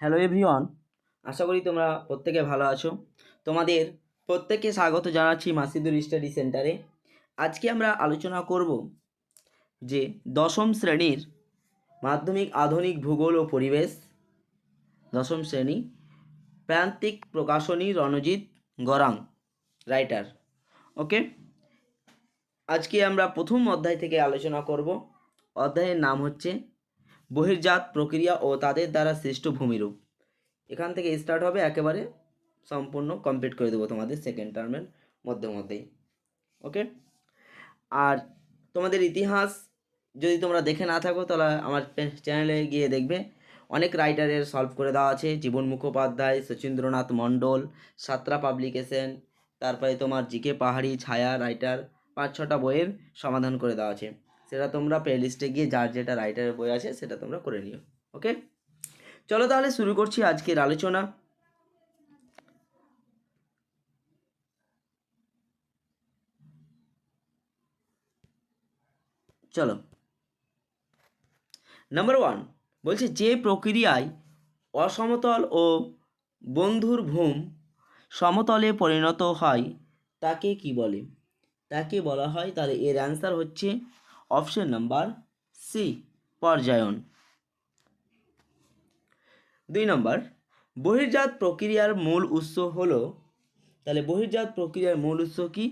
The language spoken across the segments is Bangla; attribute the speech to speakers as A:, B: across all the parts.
A: হ্যালো এভরিওয়ান আশা করি তোমরা প্রত্যেকে ভালো আছো। তোমাদের প্রত্যেককে স্বাগত জানাচ্ছি মাসিদুর স্টাডি সেন্টারে আজকে আমরা আলোচনা করব যে দশম শ্রেণির মাধ্যমিক, আধুনিক ভূগোল ও পরিবেশ। দশম শ্রেণি, প্রান্তিক প্রকাশনী রণজিৎ গরাং, রাইটার। ওকে? আজকে আমরা প্রথম অধ্যায় থেকে আলোচনা করব। অধ্যায়ের নাম হচ্ছে বহির্জাত প্রক্রিয়া ও তাদের দ্বারা সৃষ্ট ভূমিরূপ। এখান থেকে স্টার্ট হবে একেবারে সম্পূর্ণ কমপ্লিট করে দেবো তোমাদের সেকেন্ড টার্মের মধ্যে মধ্যেই। ওকে আর তোমাদের ইতিহাস যদি তোমরা দেখে না থাকো, তাহলে আমার চ্যানেলে গিয়ে দেখবে। অনেক রাইটারের সলভ করে দেওয়া আছে। জীবন মুখোপাধ্যায় শচীন্দ্রনাথ মণ্ডল, সাতরা পাবলিকেশন তারপরে তোমার জিকে পাহাড়ি, ছায়া রাইটার পাঁচ ছটা বইয়ের সমাধান করে দেওয়া আছে। সেটা তোমরা প্লেলিস্টে গিয়ে যার যেটা রাইটারের বই আছে সেটা তোমরা করে নিও ওকে চলো তাহলে শুরু করছি আজকের আলোচনা। চলো। নাম্বার ওয়ান বলছে যে প্রক্রিয়ায় অসমতল ও বন্ধুর ভূম সমতলে পরিণত হয়, তাকে কি বলে? তাকে বলা হয়, তাহলে এর অ্যান্সার হচ্ছে অপশন নাম্বার সি, পর্যায়ন। দুই নম্বর, বহির্জাত প্রক্রিয়ার মূল উৎস হলো, তাহলে বহির্জাত প্রক্রিয়ার মূল উৎস কি?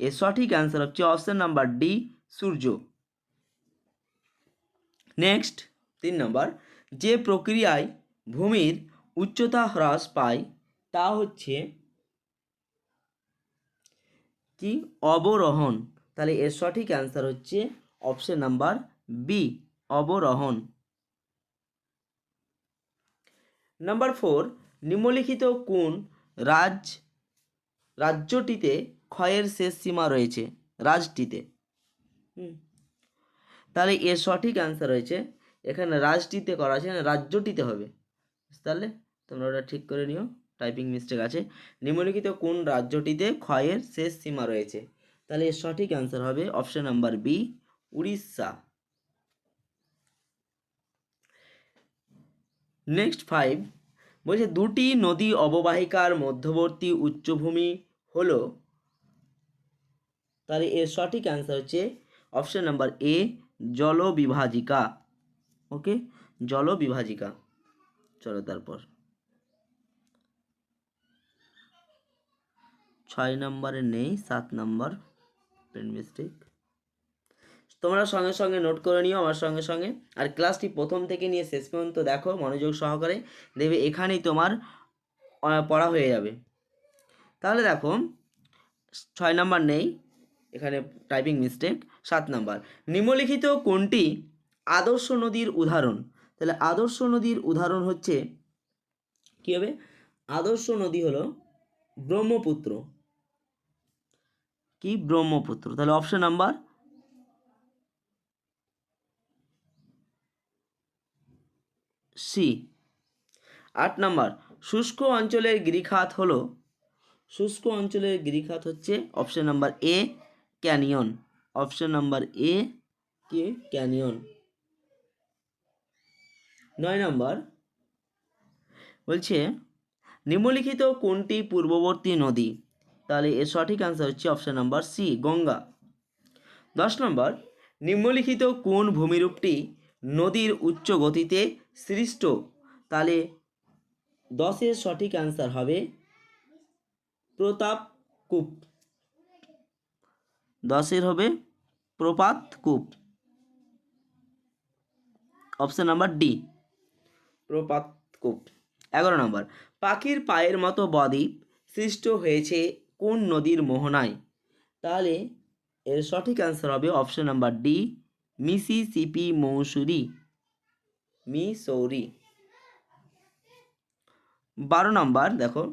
A: এর সঠিক অ্যান্সার হচ্ছে অপশন নাম্বার ডি সূর্য। নেক্সট তিন নম্বর, যে প্রক্রিয়ায় ভূমির উচ্চতা হ্রাস পায়, তা হচ্ছে কি? অবরোহণ। তাহলে এর সঠিক অ্যান্সার হচ্ছে অপশন নাম্বার বি অবরোহণ। নাম্বার ফোর নিম্নলিখিত কোন রাজ রাজ্যটিতে ক্ষয়ের শেষ সীমা রয়েছে? রাজটিতে তাহলে এর সঠিক অ্যান্সার রয়েছে। এখানে রাজটিতে করা আছে রাজ্যটিতে হবে। তাহলে তোমরা ওটা ঠিক করে নিও টাইপিং মিস্টেক আছে। নিম্নলিখিত কোন রাজ্যটিতে ক্ষয়ের শেষ সীমা রয়েছে? তাহলে এর সঠিক অ্যান্সার হবে option number B Orissa. Next five বলছে, দুটি নদী অববাহিকার মধ্যবর্তী উচ্চভূমি হল, তাহলে এর সঠিক অ্যান্সার হচ্ছে অপশন নাম্বার এ জলবিভাজিকা। ওকে জলবিভাজিকা। চলো তারপর। ছয় নম্বরে নেই, সাত নম্বর পেন মিস্টেক তোমরা সঙ্গে সঙ্গে নোট করে নিও আমার সঙ্গে সঙ্গে। আর ক্লাসটি প্রথম থেকে নিয়ে শেষ পর্যন্ত দেখো, মনোযোগ সহকারে দেবে এখানেই তোমার পড়া হয়ে যাবে। তাহলে দেখো, ছয় নাম্বার নেই, এখানে টাইপিং মিস্টেক সাত নাম্বার। নিম্নলিখিত কোনটি? আদর্শ নদীর উদাহরণ। তাহলে আদর্শ নদীর উদাহরণ হচ্ছে, কী হবে? আদর্শ নদী হলো ব্রহ্মপুত্র। কি? ব্রহ্মপুত্র। তাহলে অপশন নাম্বার সি। আট নম্বর, শুষ্ক অঞ্চলের গিরিখাত হলো, শুষ্ক অঞ্চলের গিরিখাত হচ্ছে option number A canyon option number A কি? ক্যানিয়ন নয় নম্বর, বলছে, নিম্নলিখিত কোনটি পূর্ববর্তী নদী? তাহলে এর সঠিক অ্যান্সার হচ্ছে অপশন নাম্বার সি গঙ্গা। দশ নম্বর, নিম্নলিখিত কোন ভূমিরূপটি নদীর উচ্চ গতিতে সৃষ্ট, তাহলে দশের সঠিক অ্যান্সার হবে প্রতাপ কূপ দশের হবে প্রপাত কূপ অপশন নাম্বার ডি প্রপাত কূপ এগারো নম্বর পাখির পায়ের মতো বদ্বীপ সৃষ্ট হয়েছে কোন নদীর মোহনায়? তাহলে এর সঠিক অ্যান্সার হবে option number D Mississippi Missouri Missouri. বারো নম্বর, দেখো,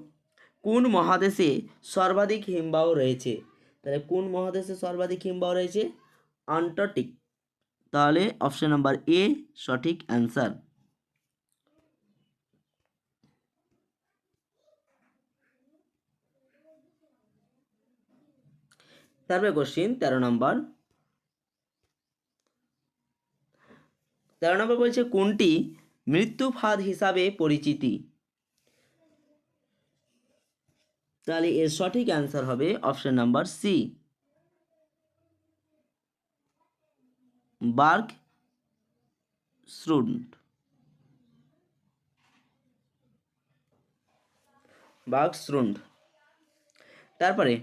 A: কোন মহাদেশে সর্বাধিক হিমবাহ রয়েছে? তাহলে কোন মহাদেশে সর্বাধিক হিমবাহ রয়েছে? আন্টার্কটিক। তাহলে অপশন নাম্বার এ, সঠিক অ্যান্সার। তারপরে কোশ্চিন, তেরো নম্বর তেরো নম্বর বলছে, কোনটি মৃত্যু ফাঁদ হিসাবে পরিচিতি? তাহলে এর সঠিক অ্যান্সার হবে option number C schrund berg schrund তারপরে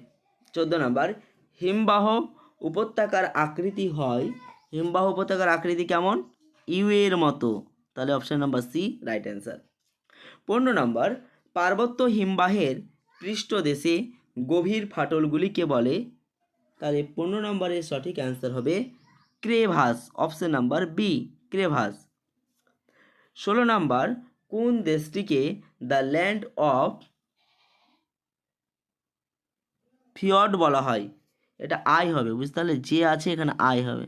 A: চোদ্দ নম্বর, হিমবাহ উপত্যকার আকৃতি হয়, হিমবাহ উপত্যকার আকৃতি কেমন? ইউ এর মতো। তাহলে option number C right answer পনেরো নাম্বার, পার্বত্য হিমবাহের পৃষ্ঠদেশে গভীর ফাটলগুলিকে বলে। তাহলে পনেরো নম্বরের সঠিক অ্যান্সার হবে crevasse option number B crevasse. ষোলো নম্বর, কোন দেশটিকে দ্য ল্যান্ড অফ ফিয়ড বলা হয়? এটা আই হবে, বুঝতে পারলে যে আছে, এখানে আই হবে।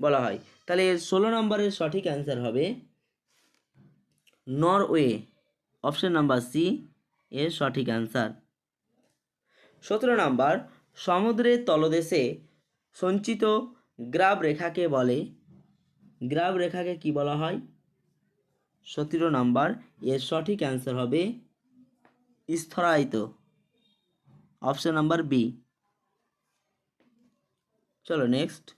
A: বলা হয়। তাহলে ষোলো নম্বরের সঠিক অ্যান্সার হবে নরওয়ে। অপশন নাম্বার সি এর সঠিক অ্যান্সার সতেরো নাম্বার, সমুদ্রের তলদেশে সঞ্চিত গ্রাব রেখাকে বলে। গ্রাব রেখাকে কি বলা হয়? সতেরো নাম্বার, এর সঠিক অ্যান্সার হবে স্থরায়িত অপশন নাম্বার বি চলো নেক্সট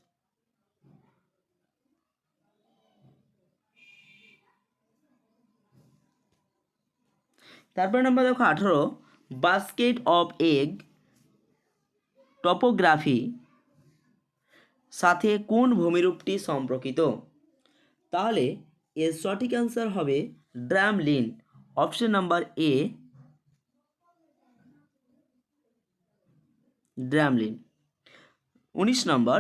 A: তারপরে নাম্বার দেখো আঠেরো বাস্কেট অফ এগ টপোগ্রাফি সাথে কোন ভূমিরূপটি সম্পর্কিত? তাহলে এর সঠিক অ্যান্সার হবে drumlin option number A drumlin উনিশ নম্বর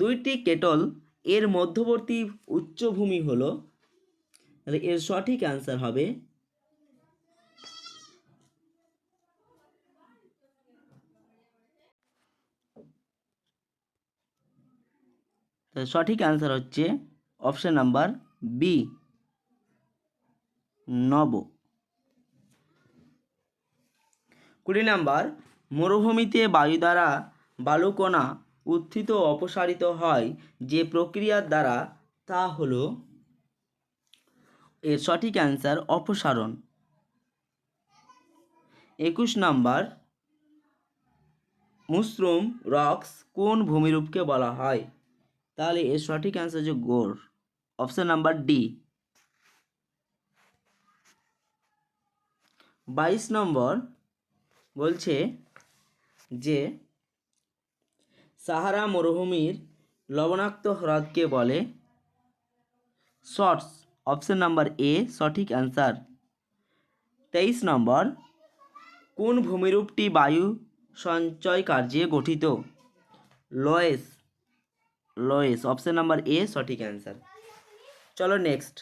A: দুইটি কেটল এর মধ্যবর্তী উচ্চভূমি হলো, তাহলে এর সঠিক অ্যান্সার হবে সঠিক অ্যান্সার হচ্ছে অপশন নাম্বার বি নব। কুড়ি নাম্বার, মরুভূমিতে বায়ু দ্বারা বালুকণা উত্থিত অপসারিত হয় যে প্রক্রিয়ার দ্বারা, তা হলো এর সঠিক অ্যান্সার অপসারণ। একুশ নাম্বার, মুসরুম রক্স কোন ভূমিরূপকে বলা হয়? তাহলে এর সঠিক অ্যান্সার হচ্ছে গোর। অপশান নাম্বার ডি বাইশ নম্বর বলছে যে, সাহারা মরুভূমির লবণাক্ত হ্রদকে বলে। শর্টস অপশান নাম্বার এ সঠিক অ্যান্সার তেইশ নম্বর, কোন ভূমিরূপটি বায়ু সঞ্চয় কার্যে গঠিত? লোয়েস লোয়েস অপশন নাম্বার এ সঠিক অ্যান্সার চলো নেক্সট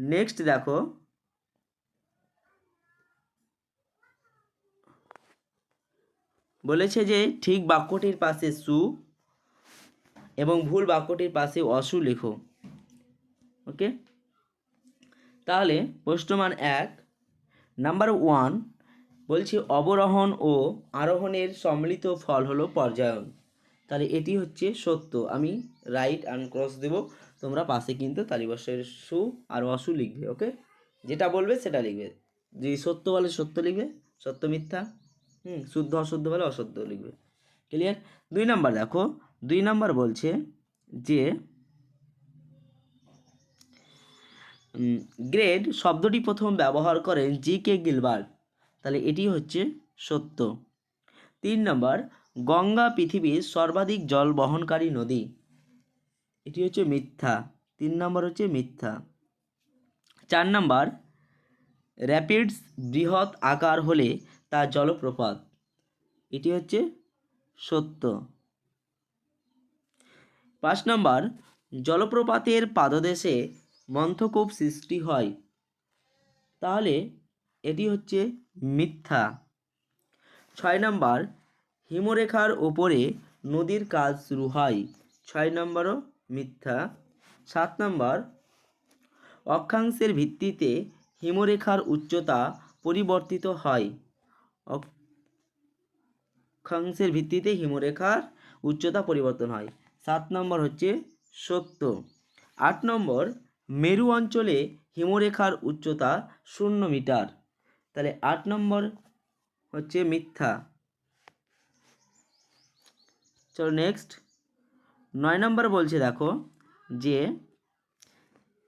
A: নেক্সট দেখো। বলেছে যে, ঠিক বাক্যটির পাশে সু এবং ভুল বাক্যটির পাশে অসু লেখো। ওকে? তাহলে প্রশ্নমান এক। নাম্বার ওয়ান বলছি অবরোহণ ও আরোহণের সম্মিলিত ফল হলো পর্যায়ন। তাহলে এটি হচ্ছে সত্য। আমি রাইট অ্যান্ড ক্রস দেব। তোমরা পাশে কিন্তু তালিবর্ষের সু আর অসু লিখবে, ওকে? যেটা বলবে সেটা লিখবে। যদি সত্য বলে সত্য লিখবে, সত্য মিথ্যা, হুম, শুদ্ধ অশুদ্ধ বলে অশুদ্ধ লিখবে। ক্লিয়ার দুই নাম্বার দেখো, দুই নাম্বার বলছে যে গ্রেড শব্দটি প্রথম ব্যবহার করেন জি কে গিলবার্ট। তাহলে এটি হচ্ছে সত্য। তিন নম্বর গঙ্গা পৃথিবীর সর্বাধিক জল বহনকারী নদী। এটি হচ্ছে মিথ্যা। তিন নম্বর হচ্ছে মিথ্যা। চার নম্বর, র্যাপিডস বৃহৎ আকার হলে তা জলপ্রপাত। এটি হচ্ছে সত্য। পাঁচ নম্বর, জলপ্রপাতের পাদদেশে মন্থকূপ সৃষ্টি হয়। তাহলে এটি হচ্ছে মিথ্যা। ছয় নম্বর হিমরেখার ওপরে নদীর কাজ শুরু হয়। ছয় নম্বরও মিথ্যা। সাত নম্বর, অক্ষাংশের ভিত্তিতে হিমরেখার উচ্চতা পরিবর্তিত হয়। অক্ষাংশের ভিত্তিতে হিমরেখার উচ্চতা পরিবর্তন হয়। সাত নম্বর হচ্ছে সত্য। আট নম্বর, মেরু অঞ্চলে হিমরেখার উচ্চতা শূন্য মিটার। তাহলে আট নম্বর হচ্ছে মিথ্যা। চলো নেক্সট নয় নম্বর বলছে দেখো যে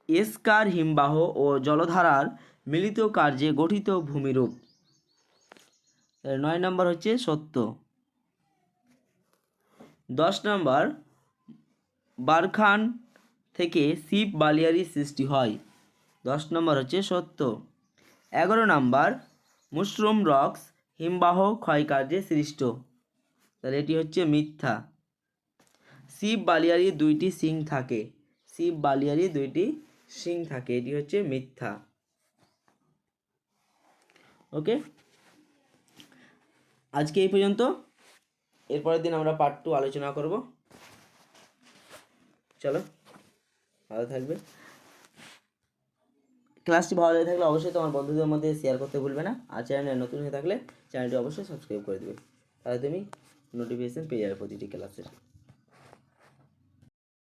A: এসকার হিমবাহ ও জলধারার মিলিত কার্যে গঠিত ভূমিরূপ। নয় নম্বর হচ্ছে সত্য। দশ নম্বর, বারখান থেকে শিব বালিয়ারি সৃষ্টি হয়। দশ নম্বর হচ্ছে সত্য। এগারো নম্বর, মুশরুম রক্স হিমবাহ ক্ষয়কার্যে সৃষ্ট। তাহলে এটি হচ্ছে মিথ্যা। শিব বালিয়ারি দুইটি সিং থাকে। শিব বালিয়ারি দুইটি সিং থাকে। এটি হচ্ছে মিথ্যা। ওকে? আজকে এই পর্যন্ত। এরপরের দিন আমরা পার্ট টু আলোচনা করব। চলো, ভালো থাকবে। ক্লাসটি ভালো লেগে থাকলে অবশ্যই তোমার বন্ধুদের মধ্যে শেয়ার করতে ভুলবে না। আর চ্যানেলে নতুন হয়ে থাকলে চ্যানেলটি অবশ্যই সাবস্ক্রাইব করে দেবে। তাহলে তুমি নোটিফিকেশন পেয়ে যাবে প্রতিটি ক্লাসের